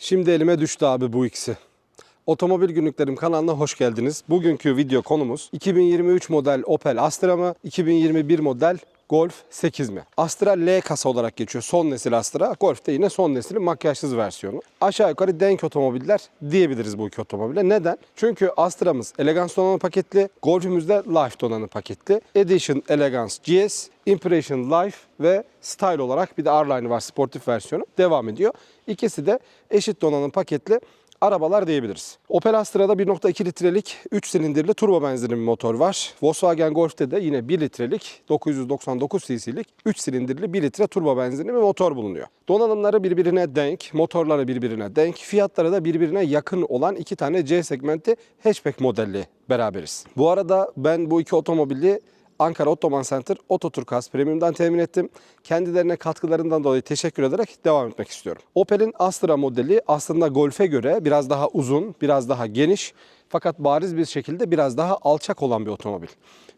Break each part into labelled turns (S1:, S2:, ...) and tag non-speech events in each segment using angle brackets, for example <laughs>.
S1: Şimdi elime düştü abi bu ikisi. Otomobil Günlüklerim kanalına hoş geldiniz. Bugünkü video konumuz 2023 model Opel Astra mı, 2021 model Golf 8 mi? Astra L kasa olarak geçiyor. Son nesil Astra. Golf de yine son nesil makyajsız versiyonu. Aşağı yukarı denk otomobiller diyebiliriz bu iki otomobile. Neden? Çünkü Astra'mız Elegance donanım paketli, Golf'ümüz de Life donanım paketli. Edition Elegance GS, Impression Life ve Style olarak bir de R-Line var sportif versiyonu devam ediyor. İkisi de eşit donanım paketli arabalar diyebiliriz. Opel Astra'da 1.2 litrelik 3 silindirli turbo benzinli bir motor var. Volkswagen Golf'te de yine 1 litrelik 999 cc'lik 3 silindirli 1 litre turbo benzinli bir motor bulunuyor. Donanımları birbirine denk, motorları birbirine denk, fiyatları da birbirine yakın olan iki tane C segmenti hatchback modelli beraberiz. Bu arada ben bu iki otomobili Ankara Ottoman Center Ototurkas Premium'dan temin ettim. Kendilerine katkılarından dolayı teşekkür ederek devam etmek istiyorum. Opel'in Astra modeli aslında Golf'e göre biraz daha uzun, biraz daha geniş fakat bariz bir şekilde biraz daha alçak olan bir otomobil.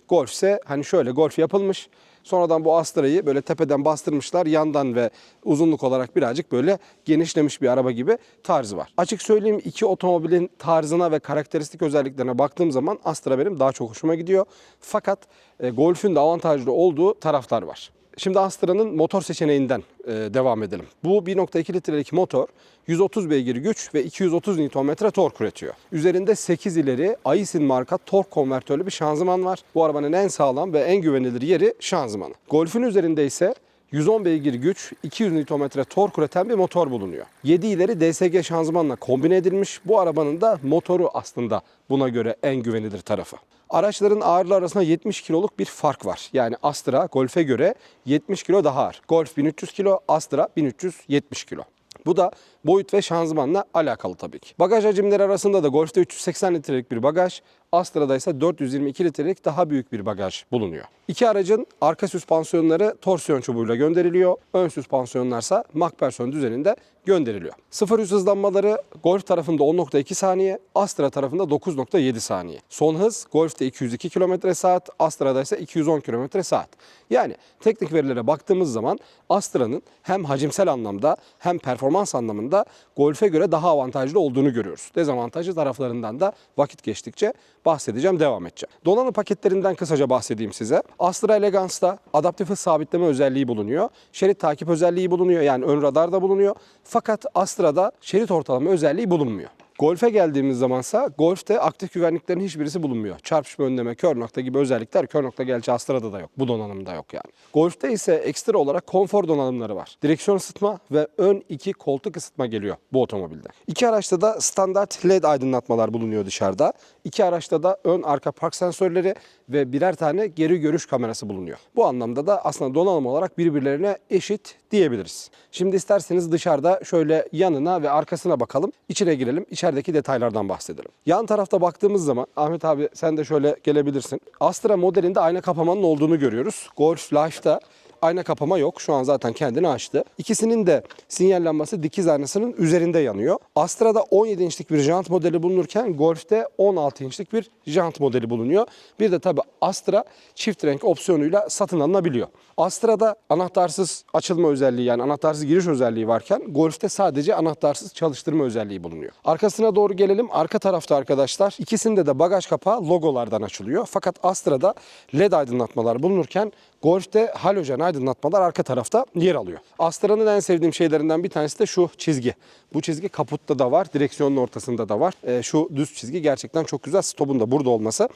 S1: Golf ise hani şöyle Golf yapılmış. Sonradan bu Astra'yı böyle tepeden bastırmışlar. Yandan ve uzunluk olarak birazcık böyle genişlemiş bir araba gibi tarzı var. Açık söyleyeyim iki otomobilin tarzına ve karakteristik özelliklerine baktığım zaman Astra benim daha çok hoşuma gidiyor. Fakat e, Golf'ün de avantajlı olduğu taraflar var. Şimdi Astra'nın motor seçeneğinden e, devam edelim. Bu 1.2 litrelik motor 130 beygir güç ve 230 Nm tork üretiyor. Üzerinde 8 ileri Aisin marka tork konvertörlü bir şanzıman var. Bu arabanın en sağlam ve en güvenilir yeri şanzımanı. Golf'ün üzerinde ise 110 beygir güç, 200 Nm tork üreten bir motor bulunuyor. 7 ileri DSG şanzımanla kombine edilmiş. Bu arabanın da motoru aslında buna göre en güvenilir tarafı. Araçların ağırlığı arasında 70 kiloluk bir fark var. Yani Astra Golf'e göre 70 kilo daha ağır. Golf 1300 kilo, Astra 1370 kilo. Bu da boyut ve şanzımanla alakalı tabii ki. Bagaj hacimleri arasında da Golf'te 380 litrelik bir bagaj, Astra'da ise 422 litrelik daha büyük bir bagaj bulunuyor. İki aracın arka süspansiyonları torsiyon çubuğuyla gönderiliyor. Ön süspansiyonlarsa Macpherson düzeninde gönderiliyor. 0-100 hızlanmaları Golf tarafında 10.2 saniye, Astra tarafında 9.7 saniye. Son hız Golf'te 202 km saat, Astra'da ise 210 km saat. Yani teknik verilere baktığımız zaman Astra'nın hem hacimsel anlamda hem performans anlamında Golf'e göre daha avantajlı olduğunu görüyoruz. Dezavantajlı taraflarından da vakit geçtikçe bahsedeceğim, devam edeceğim. Donanım paketlerinden kısaca bahsedeyim size. Astra Elegance'da adaptif hız sabitleme özelliği bulunuyor. Şerit takip özelliği bulunuyor yani ön radarda bulunuyor. Fakat Astra'da şerit ortalama özelliği bulunmuyor. Golf'e geldiğimiz zamansa Golf'te aktif güvenliklerin hiçbirisi bulunmuyor. Çarpışma önleme, kör nokta gibi özellikler kör nokta gerçi Astra'da da yok. Bu donanımda yok yani. Golf'te ise ekstra olarak konfor donanımları var. Direksiyon ısıtma ve ön iki koltuk ısıtma geliyor bu otomobilde. İki araçta da standart LED aydınlatmalar bulunuyor dışarıda. İki araçta da ön arka park sensörleri ve birer tane geri görüş kamerası bulunuyor. Bu anlamda da aslında donanım olarak birbirlerine eşit diyebiliriz. Şimdi isterseniz dışarıda şöyle yanına ve arkasına bakalım. İçine girelim. İçerideki detaylardan bahsedelim. Yan tarafta baktığımız zaman Ahmet abi sen de şöyle gelebilirsin. Astra modelinde ayna kapamanın olduğunu görüyoruz. Golf Life'da ayna kapama yok. Şu an zaten kendini açtı. İkisinin de sinyal lambası dikiz aynasının üzerinde yanıyor. Astra'da 17 inçlik bir jant modeli bulunurken Golf'te 16 inçlik bir jant modeli bulunuyor. Bir de tabi Astra çift renk opsiyonuyla satın alınabiliyor. Astra'da anahtarsız açılma özelliği yani anahtarsız giriş özelliği varken Golf'te sadece anahtarsız çalıştırma özelliği bulunuyor. Arkasına doğru gelelim. Arka tarafta arkadaşlar ikisinde de bagaj kapağı logolardan açılıyor. Fakat Astra'da LED aydınlatmalar bulunurken Golf'te halojen aydınlatmalar arka tarafta yer alıyor. Astra'nın en sevdiğim şeylerinden bir tanesi de şu çizgi. Bu çizgi kaputta da var, direksiyonun ortasında da var. E, şu düz çizgi gerçekten çok güzel. Stopun da burada olması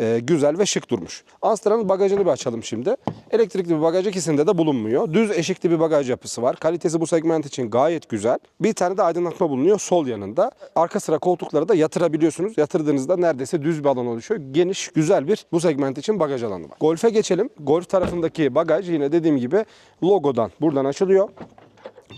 S1: e, güzel ve şık durmuş. Astra'nın bagajını bir açalım şimdi. Elektrikli bir bagaj ikisinde de bulunmuyor. Düz eşikli bir bagaj yapısı var. Kalitesi bu segment için gayet güzel. Bir tane de aydınlatma bulunuyor sol yanında. Arka sıra koltukları da yatırabiliyorsunuz. Yatırdığınızda neredeyse düz bir alan oluşuyor. Geniş, güzel bir bu segment için bagaj alanı var. Golf'e geçelim. Golf tarafındaki bagaj yine dediğim gibi logodan buradan açılıyor.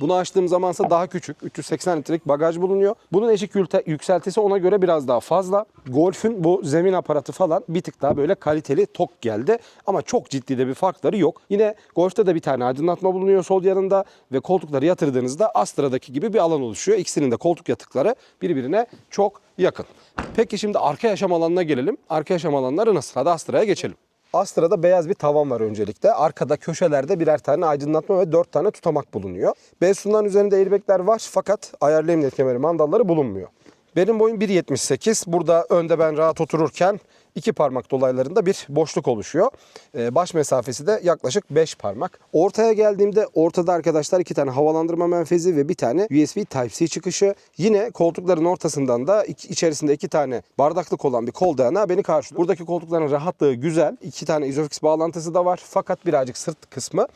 S1: Bunu açtığım zamansa daha küçük. 380 litrelik bagaj bulunuyor. Bunun eşik yükseltisi ona göre biraz daha fazla. Golf'ün bu zemin aparatı falan bir tık daha böyle kaliteli tok geldi. Ama çok ciddi de bir farkları yok. Yine Golf'te de bir tane aydınlatma bulunuyor sol yanında ve koltukları yatırdığınızda Astra'daki gibi bir alan oluşuyor. İkisinin de koltuk yatıkları birbirine çok yakın. Peki şimdi arka yaşam alanına gelelim. Arka yaşam alanları nasıl? Hadi Astra'ya geçelim. Astra'da beyaz bir tavan var öncelikle. Arkada köşelerde birer tane aydınlatma ve 4 tane tutamak bulunuyor. B-Sun'dan üzerinde airbagler var fakat ayarlı emniyet kemeri mandalları bulunmuyor. Benim boyum 1.78. Burada önde ben rahat otururken iki parmak dolaylarında bir boşluk oluşuyor. Ee, baş mesafesi de yaklaşık 5 parmak. Ortaya geldiğimde ortada arkadaşlar iki tane havalandırma menfezi ve bir tane USB Type-C çıkışı. Yine koltukların ortasından da içerisinde iki tane bardaklık olan bir kol dayanağı beni karşılıyor. Buradaki koltukların rahatlığı güzel. İki tane Isofix bağlantısı da var. Fakat birazcık sırt kısmı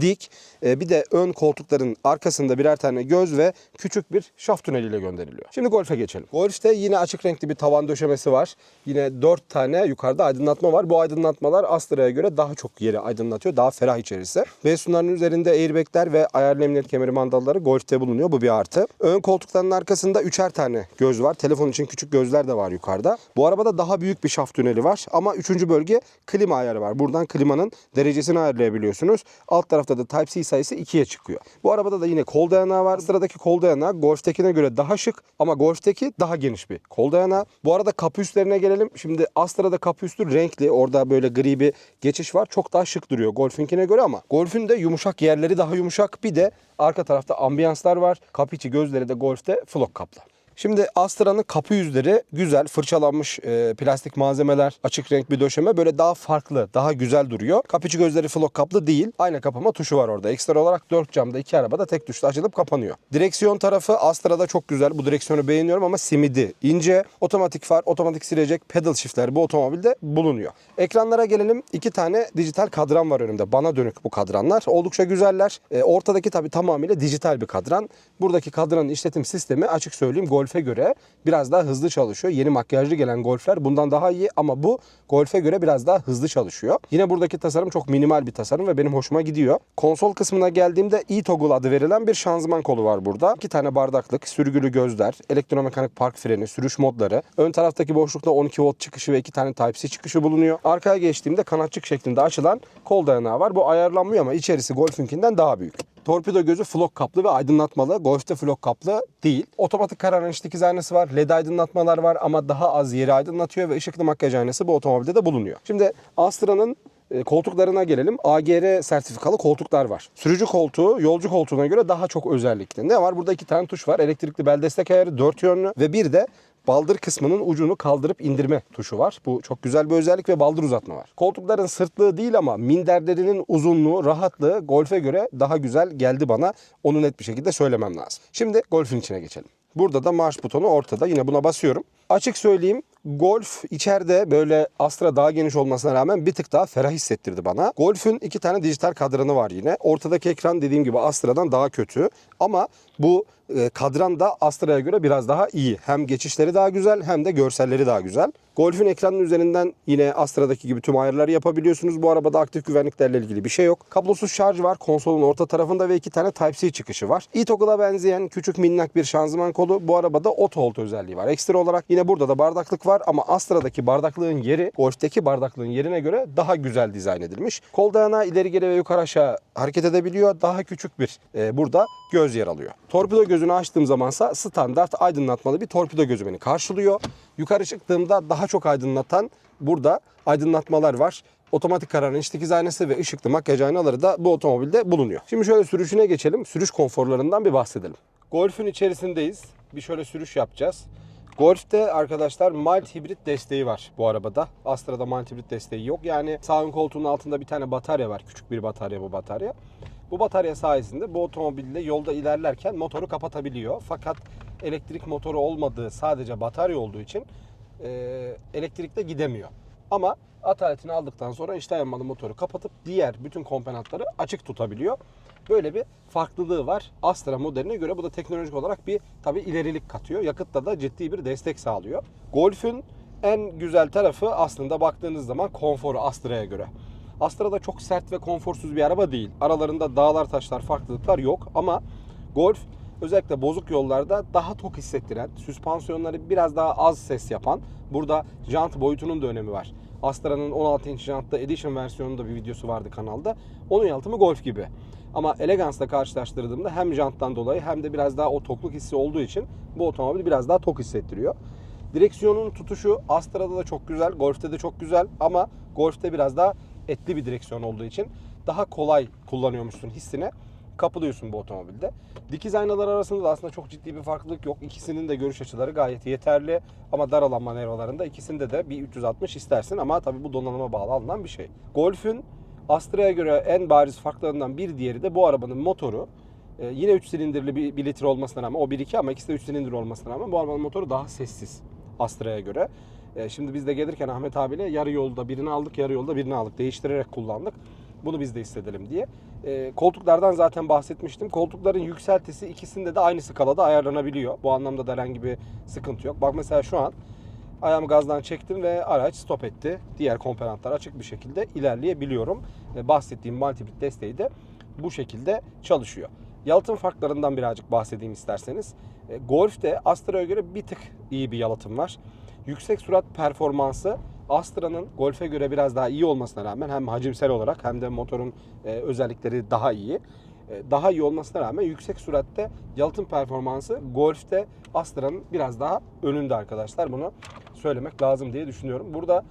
S1: dik. Ee, bir de ön koltukların arkasında birer tane göz ve küçük bir şaft tüneliyle gönderiliyor. Şimdi Golf'e geçelim. Golf'te yine açık renkli bir tavan döşemesi var. Yine 4 tane yukarıda aydınlatma var. Bu aydınlatmalar Astra'ya göre daha çok yeri aydınlatıyor. Daha ferah içerisi. Ve üzerinde airbagler ve ayarlı emniyet kemeri mandalları Golf'te bulunuyor. Bu bir artı. Ön koltukların arkasında üçer tane göz var. Telefon için küçük gözler de var yukarıda. Bu arabada daha büyük bir şaft tüneli var. Ama üçüncü bölge klima ayarı var. Buradan klimanın derecesini ayarlayabiliyorsunuz. Alt tarafta da Type-C sayısı 2'ye çıkıyor. Bu arabada da yine kol dayanağı var. Sıradaki kol dayanağı Golf'tekine göre daha şık ama Golf'teki daha geniş bir kol dayanağı. Bu arada kapı üstlerine gelelim. Şimdi Astra'da kapı üstü renkli. Orada böyle gri bir geçiş var. Çok daha şık duruyor Golf'inkine göre ama Golf'ün de yumuşak yerleri daha yumuşak. Bir de arka tarafta ambiyanslar var. Kapı içi gözleri de Golf'te flok kaplı. Şimdi Astra'nın kapı yüzleri güzel, fırçalanmış e, plastik malzemeler, açık renk bir döşeme böyle daha farklı, daha güzel duruyor. Kapı içi gözleri flok kaplı değil. Ayna kapama tuşu var orada. Ekstra olarak 4 camda iki arabada tek tuşla açılıp kapanıyor. Direksiyon tarafı Astra'da çok güzel. Bu direksiyonu beğeniyorum ama simidi ince. Otomatik far, otomatik silecek, pedal shiftler bu otomobilde bulunuyor. Ekranlara gelelim. İki tane dijital kadran var önümde. Bana dönük bu kadranlar. Oldukça güzeller. E, ortadaki tabii tamamıyla dijital bir kadran. Buradaki kadranın işletim sistemi açık söyleyeyim Golf'e göre biraz daha hızlı çalışıyor. Yeni makyajlı gelen Golf'ler bundan daha iyi ama bu Golf'e göre biraz daha hızlı çalışıyor. Yine buradaki tasarım çok minimal bir tasarım ve benim hoşuma gidiyor. Konsol kısmına geldiğimde e-toggle adı verilen bir şanzıman kolu var burada. İki tane bardaklık, sürgülü gözler, elektromekanik park freni, sürüş modları. Ön taraftaki boşlukta 12 volt çıkışı ve iki tane Type-C çıkışı bulunuyor. Arkaya geçtiğimde kanatçık şeklinde açılan kol dayanağı var. Bu ayarlanmıyor ama içerisi Golf'ünkinden daha büyük. Torpido gözü flok kaplı ve aydınlatmalı. Golf'te flok kaplı değil. Otomatik kararınç dikiz aynası var. LED aydınlatmalar var ama daha az yeri aydınlatıyor ve ışıklı makyaj aynası bu otomobilde de bulunuyor. Şimdi Astra'nın e, koltuklarına gelelim. AGR sertifikalı koltuklar var. Sürücü koltuğu yolcu koltuğuna göre daha çok özellikli. Ne var? Burada iki tane tuş var. Elektrikli bel destek ayarı, dört yönlü ve bir de baldır kısmının ucunu kaldırıp indirme tuşu var. Bu çok güzel bir özellik ve baldır uzatma var. Koltukların sırtlığı değil ama minderlerinin uzunluğu, rahatlığı Golf'e göre daha güzel geldi bana. Onu net bir şekilde söylemem lazım. Şimdi Golf'ün içine geçelim. Burada da marş butonu ortada. Yine buna basıyorum. Açık söyleyeyim Golf içeride böyle Astra daha geniş olmasına rağmen bir tık daha ferah hissettirdi bana. Golf'ün iki tane dijital kadranı var yine. Ortadaki ekran dediğim gibi Astra'dan daha kötü. Ama bu e, kadran da Astra'ya göre biraz daha iyi. Hem geçişleri daha güzel hem de görselleri daha güzel. Golf'ün ekranının üzerinden yine Astra'daki gibi tüm ayarları yapabiliyorsunuz. Bu arabada aktif güvenliklerle ilgili bir şey yok. Kablosuz şarj var konsolun orta tarafında ve iki tane Type-C çıkışı var. e-toggle'a benzeyen küçük minnak bir şanzıman kolu. Bu arabada auto özelliği var. Ekstra olarak yine burada da bardaklık var ama Astra'daki bardaklığın yeri Golf'teki bardaklığın yerine göre daha güzel dizayn edilmiş. Kol dayanağı ileri geri ve yukarı aşağı hareket edebiliyor. Daha küçük bir e, burada göz yer alıyor. Torpido gözünü açtığım zamansa standart aydınlatmalı bir torpido gözü beni karşılıyor. Yukarı çıktığımda daha çok aydınlatan burada aydınlatmalar var. Otomatik kararınç dikiz aynası ve ışıklı makyaj aynaları da bu otomobilde bulunuyor. Şimdi şöyle sürüşüne geçelim. Sürüş konforlarından bir bahsedelim. Golf'ün içerisindeyiz. Bir şöyle sürüş yapacağız. Golf'te arkadaşlar mild hibrit desteği var bu arabada. Astra'da mild hibrit desteği yok. Yani sağ ön koltuğun altında bir tane batarya var. Küçük bir batarya bu batarya. Bu batarya sayesinde bu otomobille yolda ilerlerken motoru kapatabiliyor. Fakat elektrik motoru olmadığı sadece batarya olduğu için e, elektrikte gidemiyor. Ama ataletini aldıktan sonra işte yanmalı motoru kapatıp diğer bütün komponentleri açık tutabiliyor. Böyle bir farklılığı var Astra modeline göre. Bu da teknolojik olarak bir tabi ilerilik katıyor. Yakıtta da ciddi bir destek sağlıyor. Golf'ün en güzel tarafı aslında baktığınız zaman konforu Astra'ya göre. Astra da çok sert ve konforsuz bir araba değil. Aralarında dağlar taşlar farklılıklar yok ama Golf özellikle bozuk yollarda daha tok hissettiren, süspansiyonları biraz daha az ses yapan, burada jant boyutunun da önemi var. Astra'nın 16 inç jantta Edition versiyonunda bir videosu vardı kanalda. Onun yalıtımı Golf gibi. Ama Elegance'la karşılaştırdığımda hem janttan dolayı hem de biraz daha o tokluk hissi olduğu için bu otomobil biraz daha tok hissettiriyor. Direksiyonun tutuşu Astra'da da çok güzel, Golf'te de çok güzel ama Golf'te biraz daha etli bir direksiyon olduğu için daha kolay kullanıyormuşsun hissine kapılıyorsun bu otomobilde. Dikiz aynalar arasında da aslında çok ciddi bir farklılık yok. İkisinin de görüş açıları gayet yeterli ama dar alan manevralarında ikisinde de bir 360 istersin ama tabii bu donanıma bağlı alınan bir şey. Golf'ün Astra'ya göre en bariz farklarından bir diğeri de bu arabanın motoru. Ee, yine 3 silindirli bir, litre olmasına rağmen o 1.2 ama ikisi de 3 silindir olmasına rağmen bu arabanın motoru daha sessiz Astra'ya göre. Ee, şimdi biz de gelirken Ahmet abiyle yarı yolda birini aldık, yarı yolda birini aldık. Değiştirerek kullandık. Bunu biz de hissedelim diye. Ee, koltuklardan zaten bahsetmiştim. Koltukların yükseltisi ikisinde de aynı skalada ayarlanabiliyor. Bu anlamda da herhangi bir sıkıntı yok. Bak mesela şu an ayağımı gazdan çektim ve araç stop etti. Diğer komponentler açık bir şekilde ilerleyebiliyorum. Bahsettiğim multibit desteği de bu şekilde çalışıyor. Yalıtım farklarından birazcık bahsedeyim isterseniz. E, Golf'te Astra'ya göre bir tık iyi bir yalıtım var. Yüksek sürat performansı Astra'nın Golf'e göre biraz daha iyi olmasına rağmen hem hacimsel olarak hem de motorun e, özellikleri daha iyi. E, daha iyi olmasına rağmen yüksek süratte yalıtım performansı Golf'te Astra'nın biraz daha önünde arkadaşlar. Bunu söylemek lazım diye düşünüyorum. Burada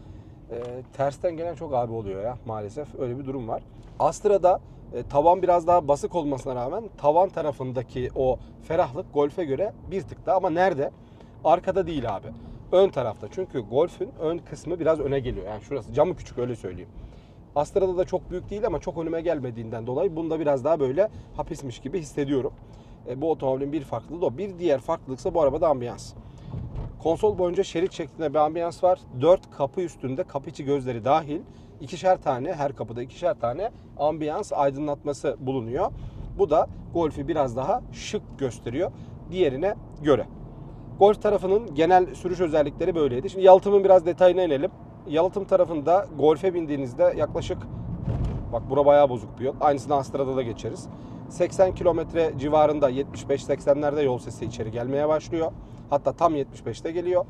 S1: e, tersten gelen çok abi oluyor ya maalesef. Öyle bir durum var. Astra'da e, tavan biraz daha basık olmasına rağmen tavan tarafındaki o ferahlık Golf'e göre bir tık daha ama nerede? Arkada değil abi. Ön tarafta. Çünkü Golf'ün ön kısmı biraz öne geliyor. Yani şurası camı küçük öyle söyleyeyim. Astra'da da çok büyük değil ama çok önüme gelmediğinden dolayı bunda biraz daha böyle hapismiş gibi hissediyorum. E, bu otomobilin bir farklılığı da o. Bir diğer farklılıksa bu arabada ambiyans. Konsol boyunca şerit şeklinde bir ambiyans var. 4 kapı üstünde kapı içi gözleri dahil ikişer tane her kapıda ikişer tane ambiyans aydınlatması bulunuyor. Bu da Golf'ü biraz daha şık gösteriyor diğerine göre. Golf tarafının genel sürüş özellikleri böyleydi. Şimdi yalıtımın biraz detayına inelim. Yalıtım tarafında Golf'e bindiğinizde yaklaşık bak bura bayağı bozuk bir yol. Aynısını Astra'da da geçeriz. 80 kilometre civarında 75-80'lerde yol sesi içeri gelmeye başlıyor. Hatta tam 75'te geliyor.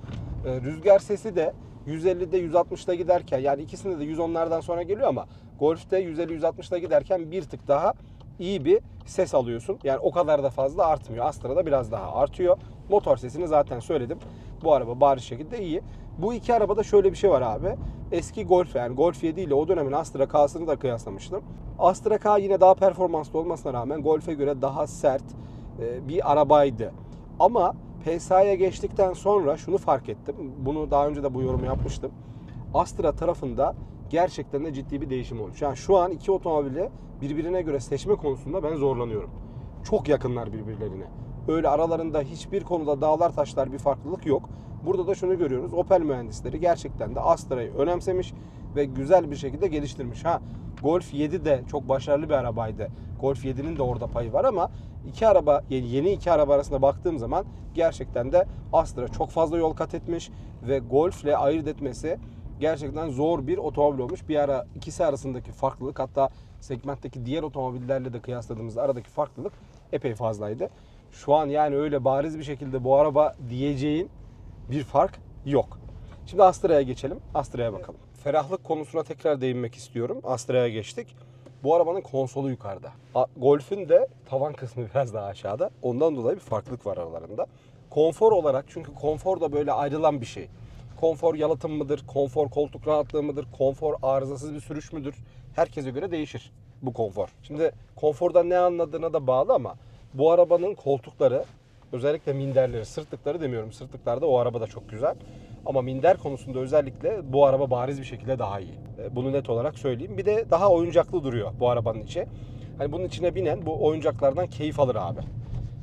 S1: Ee, rüzgar sesi de 150'de 160'da giderken yani ikisinde de 110'lardan sonra geliyor ama Golf'te 150-160'da giderken bir tık daha iyi bir ses alıyorsun. Yani o kadar da fazla artmıyor. Astra'da biraz daha artıyor. Motor sesini zaten söyledim. Bu araba bariz şekilde iyi. Bu iki arabada şöyle bir şey var abi. Eski Golf yani Golf 7 ile o dönemin Astra K'sını da kıyaslamıştım. Astra K yine daha performanslı olmasına rağmen Golf'e göre daha sert e, bir arabaydı. Ama PSA'ya geçtikten sonra şunu fark ettim. Bunu daha önce de bu yorumu yapmıştım. Astra tarafında gerçekten de ciddi bir değişim olmuş. Yani şu an iki otomobili birbirine göre seçme konusunda ben zorlanıyorum. Çok yakınlar birbirlerine. Öyle aralarında hiçbir konuda dağlar taşlar bir farklılık yok. Burada da şunu görüyoruz. Opel mühendisleri gerçekten de Astra'yı önemsemiş ve güzel bir şekilde geliştirmiş. Ha Golf 7 de çok başarılı bir arabaydı. Golf 7'nin de orada payı var ama iki araba yeni iki araba arasında baktığım zaman gerçekten de Astra çok fazla yol kat etmiş ve Golf'le ayırt etmesi gerçekten zor bir otomobil olmuş. Bir ara ikisi arasındaki farklılık hatta segmentteki diğer otomobillerle de kıyasladığımızda aradaki farklılık epey fazlaydı. Şu an yani öyle bariz bir şekilde bu araba diyeceğin bir fark yok. Şimdi Astra'ya geçelim. Astra'ya bakalım. Ferahlık konusuna tekrar değinmek istiyorum. Astra'ya geçtik. Bu arabanın konsolu yukarıda. Golf'ün de tavan kısmı <laughs> biraz daha aşağıda. Ondan dolayı bir farklılık var aralarında. Konfor olarak çünkü konfor da böyle ayrılan bir şey. Konfor yalıtım mıdır? Konfor koltuk rahatlığı mıdır? Konfor arızasız bir sürüş müdür? Herkese göre değişir bu konfor. Şimdi konfordan ne anladığına da bağlı ama bu arabanın koltukları özellikle minderleri, sırtlıkları demiyorum. Sırtlıklar da o araba da çok güzel. Ama minder konusunda özellikle bu araba bariz bir şekilde daha iyi. E, Bunu net olarak söyleyeyim. Bir de daha oyuncaklı duruyor bu arabanın içi. Hani bunun içine binen bu oyuncaklardan keyif alır abi.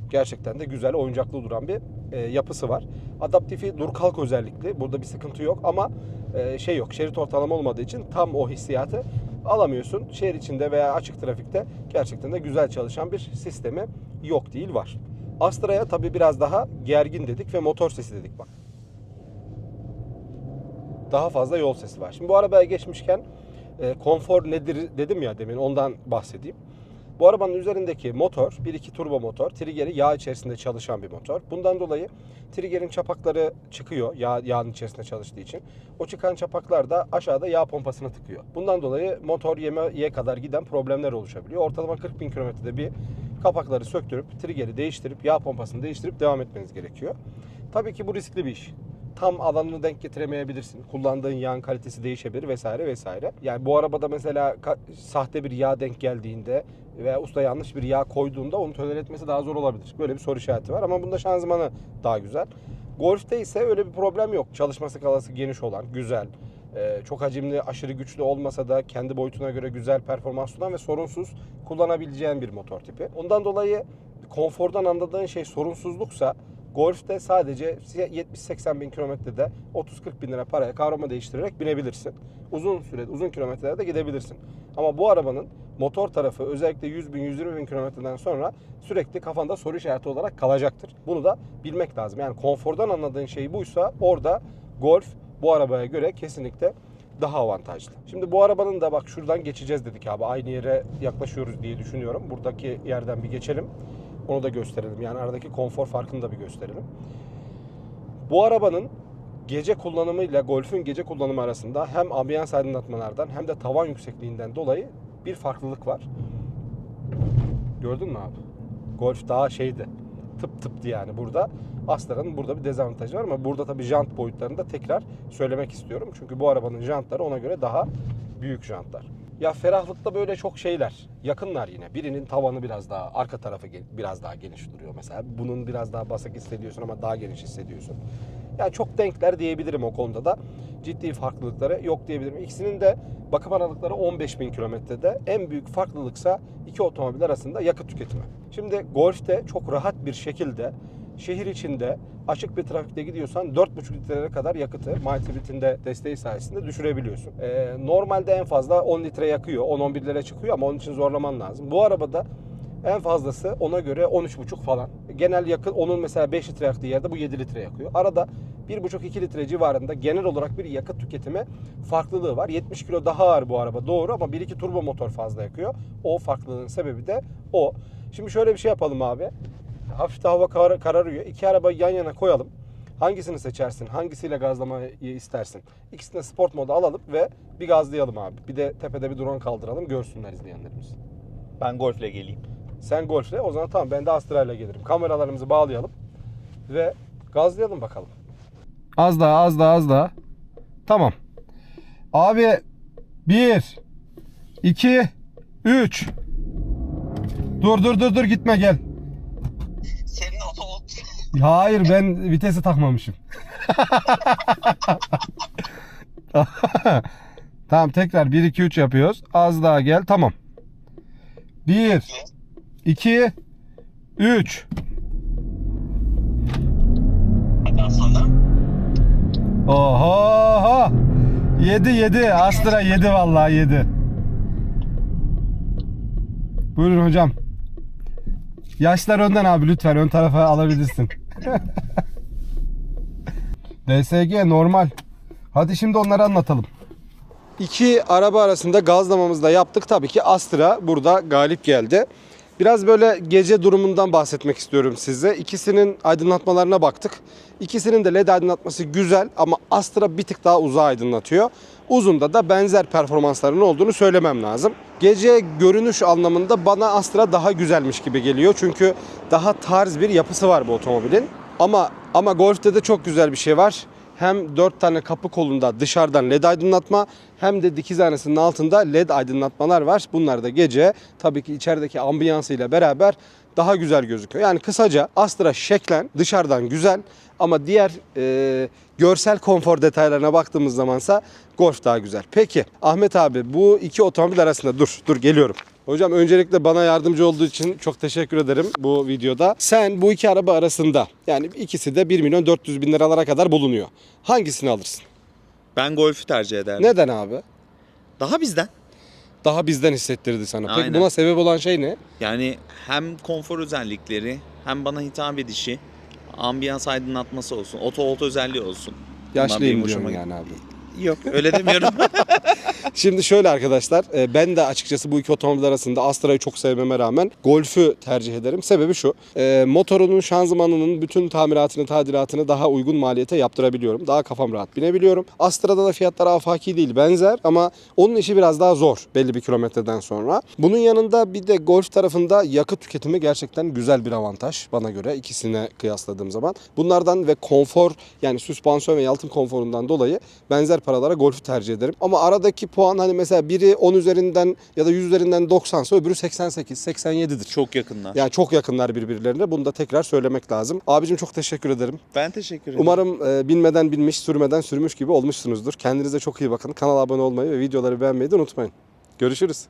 S1: Gerçekten de güzel oyuncaklı duran bir e, yapısı var. Adaptifi dur kalk özellikli. Burada bir sıkıntı yok ama e, şey yok. Şerit ortalama olmadığı için tam o hissiyatı alamıyorsun. Şehir içinde veya açık trafikte gerçekten de güzel çalışan bir sistemi yok değil var. Astra'ya tabii biraz daha gergin dedik ve motor sesi dedik bak. Daha fazla yol sesi var. Şimdi bu arabaya geçmişken e, konfor nedir dedim ya demin ondan bahsedeyim. Bu arabanın üzerindeki motor 1.2 turbo motor. Trigger'i yağ içerisinde çalışan bir motor. Bundan dolayı trigger'in çapakları çıkıyor yağ, yağın içerisinde çalıştığı için. O çıkan çapaklar da aşağıda yağ pompasına tıkıyor. Bundan dolayı motor yemeye kadar giden problemler oluşabiliyor. Ortalama 40 bin kilometrede bir kapakları söktürüp trigger'i değiştirip yağ pompasını değiştirip devam etmeniz gerekiyor. Tabii ki bu riskli bir iş. tam alanını denk getiremeyebilirsin. Kullandığın yağın kalitesi değişebilir vesaire vesaire. Yani bu arabada mesela sahte bir yağ denk geldiğinde veya usta yanlış bir yağ koyduğunda onu tolere etmesi daha zor olabilir. Böyle bir soru işareti var ama bunda şanzımanı daha güzel. Golf'te ise öyle bir problem yok. Çalışma skalası geniş olan, güzel, ee, çok hacimli, aşırı güçlü olmasa da kendi boyutuna göre güzel performans sunan ve sorunsuz kullanabileceğin bir motor tipi. Ondan dolayı konfordan anladığın şey sorunsuzluksa Golf'te sadece 70-80 bin kilometrede 30-40 bin lira paraya kavrama değiştirerek binebilirsin. Uzun süre, uzun kilometrelerde gidebilirsin. Ama bu arabanın motor tarafı özellikle 100 bin, 120 bin kilometreden sonra sürekli kafanda soru işareti olarak kalacaktır. Bunu da bilmek lazım. Yani konfordan anladığın şey buysa orada Golf bu arabaya göre kesinlikle daha avantajlı. Şimdi bu arabanın da bak şuradan geçeceğiz dedik abi. Aynı yere yaklaşıyoruz diye düşünüyorum. Buradaki yerden bir geçelim. Onu da gösterelim. Yani aradaki konfor farkını da bir gösterelim. Bu arabanın gece kullanımıyla Golf'ün gece kullanımı arasında hem ambiyans aydınlatmalardan hem de tavan yüksekliğinden dolayı bir farklılık var. Gördün mü abi? Golf daha şeydi. Tıp tıptı yani burada. Astra'nın burada bir dezavantajı var ama burada tabii jant boyutlarını da tekrar söylemek istiyorum. Çünkü bu arabanın jantları ona göre daha büyük jantlar. Ya ferahlıkta böyle çok şeyler. Yakınlar yine. Birinin tavanı biraz daha arka tarafı biraz daha geniş duruyor mesela. Bunun biraz daha basık hissediyorsun ama daha geniş hissediyorsun. Yani çok denkler diyebilirim o konuda da. Ciddi farklılıkları yok diyebilirim. İkisinin de bakım aralıkları 15 bin kilometrede. En büyük farklılıksa iki otomobil arasında yakıt tüketimi. Şimdi Golf'te çok rahat bir şekilde şehir içinde açık bir trafikte gidiyorsan 4,5 litrelere kadar yakıtı MyTribut'in de desteği sayesinde düşürebiliyorsun. Ee, normalde en fazla 10 litre yakıyor. 10-11 lira çıkıyor ama onun için zorlaman lazım. Bu arabada en fazlası ona göre 13,5 falan. Genel yakıt onun mesela 5 litre yaktığı yerde bu 7 litre yakıyor. Arada 1,5-2 litre civarında genel olarak bir yakıt tüketimi farklılığı var. 70 kilo daha ağır bu araba doğru ama 1-2 turbo motor fazla yakıyor. O farklılığın sebebi de o. Şimdi şöyle bir şey yapalım abi. Hafif de hava kar- kararıyor. İki arabayı yan yana koyalım. Hangisini seçersin? Hangisiyle gazlamayı istersin? İkisini de sport moda alalım ve bir gazlayalım abi. Bir de tepede bir drone kaldıralım görsünler izleyenlerimiz.
S2: Ben golfle geleyim.
S1: Sen golfle o zaman tamam ben de Astra'yla gelirim. Kameralarımızı bağlayalım ve gazlayalım bakalım. Az daha az daha az daha. Tamam. Abi 1 2 3 Dur dur dur dur gitme gel. Hayır ben vitesi takmamışım. <laughs> tamam tekrar 1 2 3 yapıyoruz. Az daha gel. Tamam. 1 2 3
S3: Ondan sonra
S1: Oho! 7 7 Astra 7 vallahi 7. Buyurun hocam. Yaşlar önden abi lütfen ön tarafa alabilirsin. <laughs> DSG normal. Hadi şimdi onları anlatalım. İki araba arasında gazlamamızı da yaptık. Tabii ki Astra burada galip geldi. Biraz böyle gece durumundan bahsetmek istiyorum size. İkisinin aydınlatmalarına baktık. İkisinin de led aydınlatması güzel ama Astra bir tık daha uzağa aydınlatıyor. Uzunda da benzer performansların olduğunu söylemem lazım. Gece görünüş anlamında bana Astra daha güzelmiş gibi geliyor. Çünkü daha tarz bir yapısı var bu otomobilin. Ama ama Golf'te de çok güzel bir şey var. Hem 4 tane kapı kolunda dışarıdan led aydınlatma hem de dikiz aynasının altında led aydınlatmalar var. Bunlar da gece tabii ki içerideki ambiyansıyla beraber daha güzel gözüküyor. Yani kısaca Astra şeklen dışarıdan güzel ama diğer e, görsel konfor detaylarına baktığımız zamansa Golf daha güzel. Peki Ahmet abi bu iki otomobil arasında dur dur geliyorum. Hocam öncelikle bana yardımcı olduğu için çok teşekkür ederim bu videoda. Sen bu iki araba arasında yani ikisi de 1 milyon 400 bin liralara kadar bulunuyor. Hangisini alırsın?
S2: Ben golfü tercih ederim.
S1: Neden abi?
S2: Daha bizden.
S1: Daha bizden hissettirdi sana. Peki
S2: Aynen.
S1: buna sebep olan şey ne?
S2: Yani hem konfor özellikleri hem bana hitap edişi, ambiyans aydınlatması olsun, oto oto özelliği olsun. Bunlar benim
S1: Yaşlıyım
S2: hoşuma
S1: yani abi.
S2: Yok öyle demiyorum. <laughs>
S1: Şimdi şöyle arkadaşlar e, ben de açıkçası bu iki otomobil arasında Astra'yı çok sevmeme rağmen Golf'ü tercih ederim. Sebebi şu e, motorunun şanzımanının bütün tamiratını tadilatını daha uygun maliyete yaptırabiliyorum. Daha kafam rahat binebiliyorum. Astra'da da fiyatlar afaki değil benzer ama onun işi biraz daha zor belli bir kilometreden sonra. Bunun yanında bir de Golf tarafında yakıt tüketimi gerçekten güzel bir avantaj bana göre ikisine kıyasladığım zaman. Bunlardan ve konfor yani süspansiyon ve yalıtım konforundan dolayı benzer paralara Golf'ü tercih ederim. Ama aradaki puan hani mesela biri 10 üzerinden ya da 100 üzerinden 90 ise öbürü 88, 87'dir.
S2: Çok yakınlar.
S1: Yani çok yakınlar birbirlerine. Bunu da tekrar söylemek lazım. Abicim çok teşekkür ederim.
S2: Ben teşekkür ederim.
S1: Umarım e, binmeden binmiş, sürmeden sürmüş gibi olmuşsunuzdur. Kendinize çok iyi bakın. Kanala abone olmayı ve videoları beğenmeyi de unutmayın. Görüşürüz.